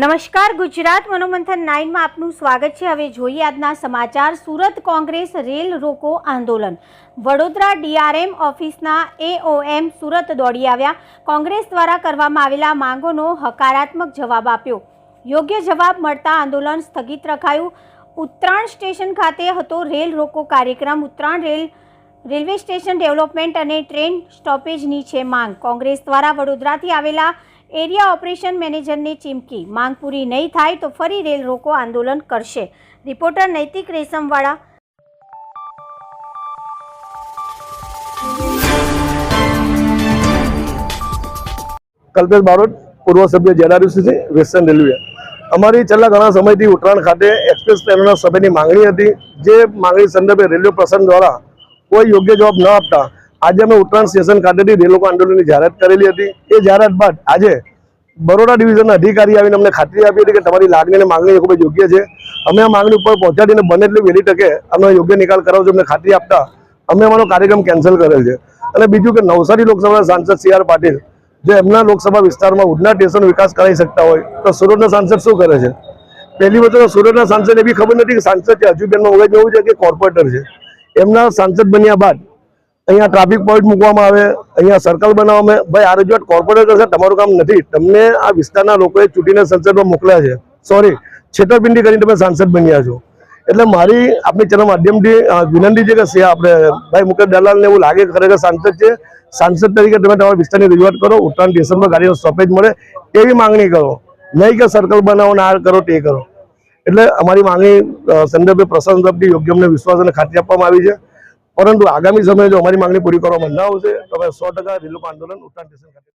નમસ્કાર, ગુજરાત મનોમંથન નાઇનમાં આપનું સ્વાગત છે. હવે જોઈએ આજના સમાચાર. સુરત કોંગ્રેસ રેલ રોકો આંદોલન. વડોદરા ડીઆરએમ ઓફિસના એઓએમ સુરત દોડી આવ્યા. કોંગ્રેસ દ્વારા કરવામાં આવેલા માંગોનો હકારાત્મક જવાબ આપ્યો. યોગ્ય જવાબ મળતા આંદોલન સ્થગિત રખાયું. ઉત્તરાયણ સ્ટેશન ખાતે હતો રેલ રોકો કાર્યક્રમ. Uttarayan rail, railway station development અને ટ્રેન સ્ટોપેજની છે માંગ. કોંગ્રેસ દ્વારા વડોદરાથી આવેલા એરિયા ઓપરેશન મેનેજરની ચીમકી. માંગ પૂરી નહીં થાય તો ફરી રેલ રોકો આંદોલન કરશે. રિપોર્ટર નૈતિક રેશમવાળા. કલ્પેશ બારોટ, પૂર્વ સભ્ય જેડાયુસી છે વેસ્ટર્ન રેલવે. અમારી છેલ્લા ઘણા સમયથી ઉત્તરાયણ ખાતે એક્સપ્રેસ ટ્રેનોના સભ્યની માંગણી હતી. જે માંગણી સંદર્ભે રેલવે પ્રશાસન દ્વારા કોઈ યોગ્ય જવાબ ન આપતા આજે અમે ઉત્તરાયણ સ્ટેશન ખાતેથી લોકો આંદોલનની જાહેરાત કરેલી હતી. એ જાહેરાત બાદ આજે બરોડા ડિવિઝનના અધિકારી આવીને અમને ખાતરી આપી હતી કે તમારી લાગણી અને માંગણી ખૂબ યોગ્ય છે. અમે આ માંગણી ઉપર પહોંચાડીને બને એટલી વહેલી તકે અમે યોગ્ય નિકાલ કરાવજો અમને ખાતરી આપતા અમે અમારો કાર્યક્રમ કેન્સલ કરેલ છે. અને બીજું કે નવસારી લોકસભાના સાંસદ સી આર પાટીલ, જો એમના લોકસભા વિસ્તારમાં ઉડના સ્ટેશન વિકાસ કરાવી શકતા હોય, તો સુરતના સાંસદ શું કરે છે? પહેલી વખત સુરતના સાંસદ એવી ખબર નથી કે સાંસદ છે હજુ બેનમાં મગજ એવું છે કે કોર્પોરેટર છે. એમના સાંસદ બન્યા બાદ અહીંયા ટ્રાફિક પોઈન્ટ મૂકવામાં આવે, અહીંયા સર્કલ બનાવવામાં. ભાઈ, આ રજૂઆત કોર્પોરેટર કરશે તમારું કામ નથી. તમને આ વિસ્તારના લોકોએ ચૂંટીને સંસદમાં મોકલ્યા છે. સોરી છેતરપિંડી કરીને તમે સાંસદ બન્યા છો. એટલે મારી આપણી ચેનલ માધ્યમથી વિનંતી છે કે સે આપણે, ભાઈ મુકેશ દલાલને એવું લાગે ખરેખર સાંસદ છે. સાંસદ તરીકે તમે તમારા વિસ્તારની રજૂઆત કરો, ઉત્તરાયણ, ડિસેમ્બર ગાડીનો સ્ટોપેજ મળે એવી માંગણી કરો. નહીં કે સર્કલ બનાવો ને આ કરો, તે કરો. એટલે અમારી માંગણી સંદર્ભે પ્રશાસન તરફથી યોગ્ય અમને વિશ્વાસ અને ખાતરી આપવામાં આવી છે. પરંતુ આગામી સમયે જો અમારી માંગણી પૂરી કરવામાં ના આવશે, તો અમે સો ટકા રેલવે આંદોલન ઉત્તરાયણ સ્ટેશન ખાતે